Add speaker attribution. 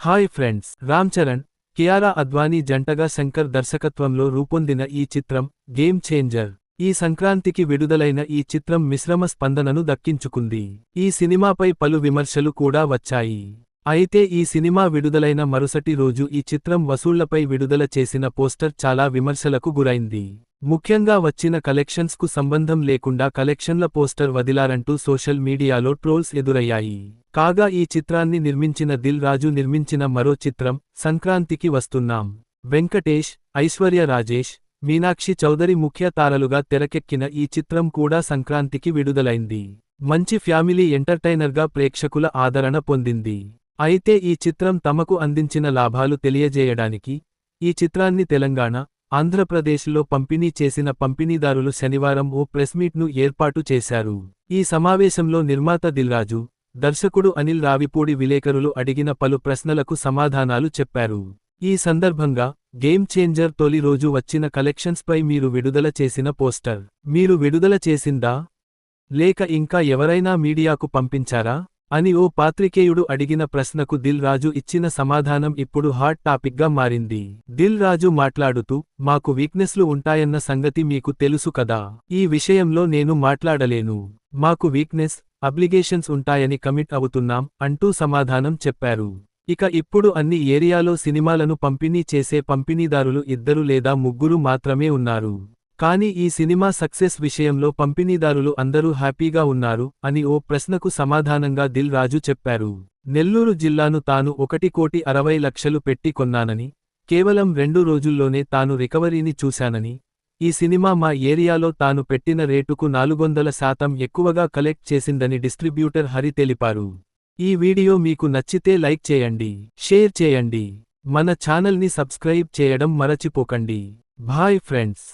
Speaker 1: Hi friends Ram Charan Kiara Advani జంటగా శంకర్ దర్శకత్వంలో రూపొందిన ఈ చిత్రం గేమ్ చేంజర్ ఈ సంక్రాంతికి విడుదలైన ఈ చిత్రం మిశ్రమ స్పందనను దక్కించుకుంది. ఈ సినిమాపై పలు విమర్శలు కూడా వచ్చాయి. అయితే ఈ సినిమా విడుదలైన మరుసటి రోజు ఈ చిత్రం వసూళ్ళపై విడుదల చేసిన పోస్టర్ చాలా విమర్శలకు గురైంది. ముఖ్యంగా వచ్చిన కలెక్షన్స్కు సంబంధం లేకుండా కలెక్షన్ల పోస్టర్ వదిలారంటూ సోషల్ మీడియాలో ట్రోల్స్ ఎదురయ్యాయి. కాగా ఈ చిత్రాన్ని నిర్మించిన దిల్ రాజు నిర్మించిన మరో చిత్రం సంక్రాంతికి వస్తున్నాం. వెంకటేష్ ఐశ్వర్య రాజేష్ మీనాక్షి చౌదరి ముఖ్య తారలుగా తెరకెక్కిన ఈ చిత్రం కూడా సంక్రాంతికి విడుదలైంది. మంచి ఫ్యామిలీ ఎంటర్టైనర్గా ప్రేక్షకుల ఆదరణ పొందింది. అయితే ఈ చిత్రం తమకు అందించిన లాభాలు తెలియజేయడానికి ఈ చిత్రాన్ని తెలంగాణ ఆంధ్రప్రదేశ్లో పంపిణీ చేసిన పంపిణీదారులు శనివారం ఓ ప్రెస్మీట్ను ఏర్పాటు చేశారు. ఈ సమావేశంలో నిర్మాత దిల్రాజు దర్శకుడు అనిల్ రావిపూడి విలేకరులు అడిగిన పలు ప్రశ్నలకు సమాధానాలు చెప్పారు. ఈ సందర్భంగా గేమ్ చేంజర్ తొలి రోజు వచ్చిన కలెక్షన్స్పై మీరు విడుదల చేసిన పోస్టర్. మీరు విడుదల చేసిందా? లేక ఇంకా ఎవరైనా మీడియాకు పంపించారా? అని ఓ పాత్రికేయుడు అడిగిన ప్రశ్నకు దిల్ రాజు ఇచ్చిన సమాధానం ఇప్పుడు హాట్ టాపిక్గా మారింది. దిల్ రాజు మాట్లాడుతూ మాకు వీక్నెస్లు ఉంటాయన్న సంగతి మీకు తెలుసు కదా. ఈ విషయంలో నేను మాట్లాడలేను. మాకు వీక్నెస్ అబ్లిగేషన్స్ ఉంటాయని కమిట్ అవుతున్నాం అంటూ సమాధానం చెప్పారు. ఇక ఇప్పుడు అన్ని ఏరియాలో సినిమాలను పంపిణీ చేసే పంపిణీదారులు ఇద్దరు లేదా ముగ్గురు మాత్రమే ఉన్నారు. కానీ ఈ సినిమా సక్సెస్ విషయంలో పంపిణీదారులు అందరూ హ్యాపీగా ఉన్నారు అని ఓ ప్రశ్నకు సమాధానంగా దిల్ రాజు చెప్పారు. నెల్లూరు జిల్లాను తాను ఒకటి కోటి అరవై లక్షలు పెట్టి కొన్నానని కేవలం రెండు రోజుల్లోనే తాను రికవరీని చూశానని ఈ సినిమా మా ఏరియాలో తాను పెట్టిన రేటుకు నాలుగొందల శాతం ఎక్కువగా కలెక్ట్ చేసిందని డిస్ట్రిబ్యూటర్ హరి తెలిపారు. ఈ వీడియో మీకు నచ్చితే లైక్ చేయండి షేర్ చేయండి మన ఛానల్ని సబ్స్క్రైబ్ చేయడం మరచిపోకండి. Bye friends.